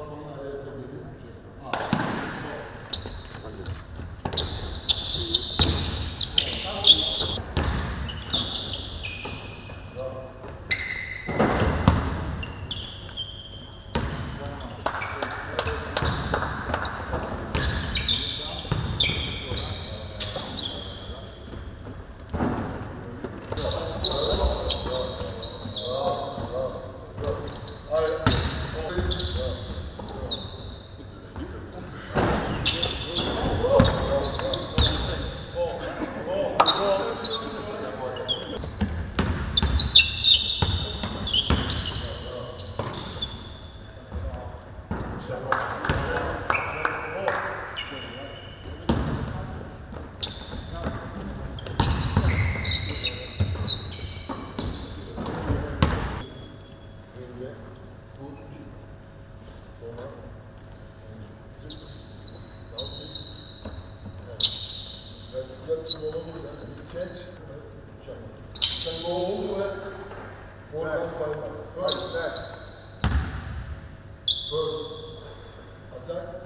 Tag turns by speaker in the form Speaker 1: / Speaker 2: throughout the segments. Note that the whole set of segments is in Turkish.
Speaker 1: Osmanlı dikkat bir mola burada. Bir catch. Evet. Mükemmel. Sen gol oldu ve four point five var. First. First. Attack.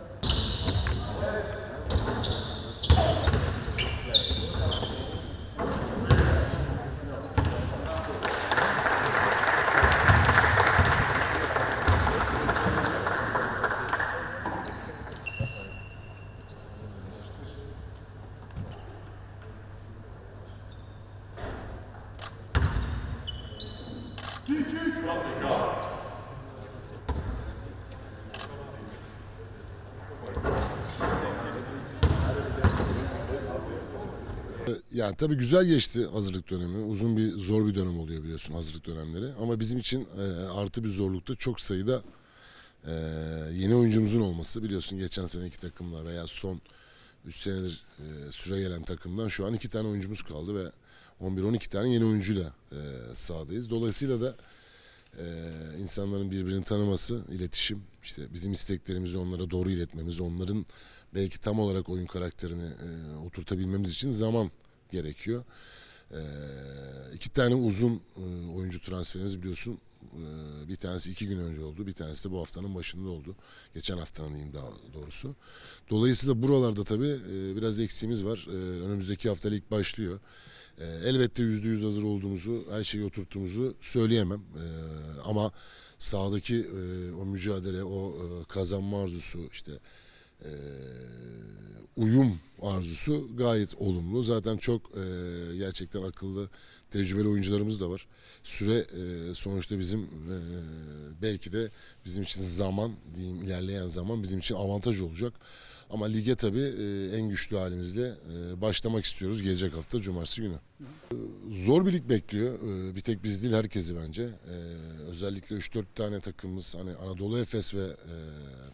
Speaker 1: Yani tabii güzel geçti hazırlık dönemi. Uzun bir zor bir dönem oluyor biliyorsun hazırlık dönemleri. Ama bizim için e, artı bir zorlukta çok sayıda e, yeni oyuncumuzun olması. Biliyorsun geçen seneki takımla veya son 3 senedir e, süre gelen takımdan şu an 2 tane oyuncumuz kaldı ve 11-12 tane yeni oyuncuyla sahadayız. Dolayısıyla da e, insanların birbirini tanıması, iletişim, işte bizim isteklerimizi onlara doğru iletmemiz, onların belki tam olarak oyun karakterini e, oturtabilmemiz için zaman gerekiyor. E, iki tane uzun e, oyuncu transferimiz biliyorsun. E, bir tanesi iki gün önce oldu, bir tanesi de bu haftanın başında oldu. Geçen haftanın diyeyim daha doğrusu. Dolayısıyla buralarda tabii e, biraz eksiğimiz var. E, önümüzdeki hafta lig başlıyor. E, elbette yüzde yüz hazır olduğumuzu, her şeyi oturttuğumuzu söyleyemem. Ama sahadaki e, o mücadele, o e, kazanma arzusu, işte uyum arzusu gayet olumlu. Zaten çok e, gerçekten akıllı, tecrübeli oyuncularımız da var. Süre e, sonuçta bizim e, belki de bizim için zaman diyeyim ilerleyen zaman bizim için avantaj olacak. Ama lige tabii e, en güçlü halimizle e, başlamak istiyoruz gelecek hafta cumartesi günü. Zor bir lig bekliyor. E, Bir tek biz değil herkesi bence. E, Özellikle 3-4 tane takımımız hani Anadolu Efes ve e,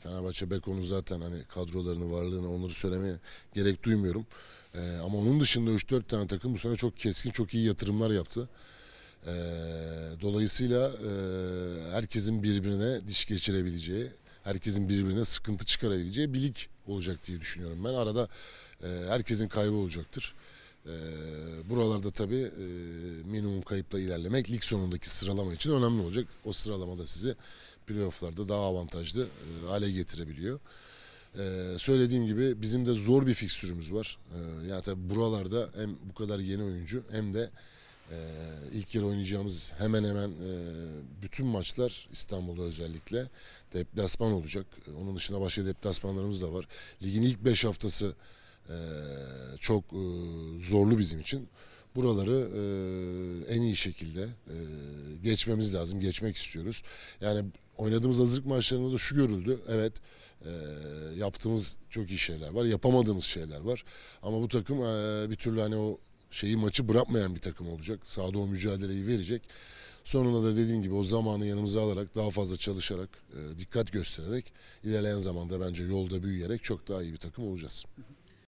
Speaker 1: Fenerbahçe Beko'nun zaten hani kadrolarını, varlığını onları söylemeye gerek duymuyorum. E, Ama onun dışında 3-4 tane takım bu sene çok keskin, çok iyi yatırımlar yaptı. Dolayısıyla e, herkesin birbirine diş geçirebileceği, herkesin birbirine sıkıntı çıkarabileceği bir lig olacak diye düşünüyorum ben. Arada e, herkesin kaybı olacaktır. E, buralarda tabii e, minimum kayıpla ilerlemek lig sonundaki sıralama için önemli olacak. O sıralamada sizi playofflarda daha avantajlı e, hale getirebiliyor. Ee, söylediğim gibi bizim de zor bir fikstürümüz var. Ee, yani tabii buralarda hem bu kadar yeni oyuncu hem de e, ilk yarı oynayacağımız hemen hemen e, bütün maçlar İstanbul'da özellikle deplasman olacak. Onun dışında başka deplasmanlarımız da var. Ligin ilk 5 haftası e, çok e, zorlu bizim için. Buraları e, en iyi şekilde e, geçmemiz lazım, geçmek istiyoruz. Yani oynadığımız hazırlık maçlarında da şu görüldü. Evet, yaptığımız çok iyi şeyler var, yapamadığımız şeyler var. Ama bu takım bir türlü hani o şeyi maçı bırakmayan bir takım olacak. Sahada o mücadeleyi verecek. Sonunda da dediğim gibi o zamanı yanımıza alarak, daha fazla çalışarak, dikkat göstererek ilerleyen zamanda bence yolda büyüyerek çok daha iyi bir takım olacağız.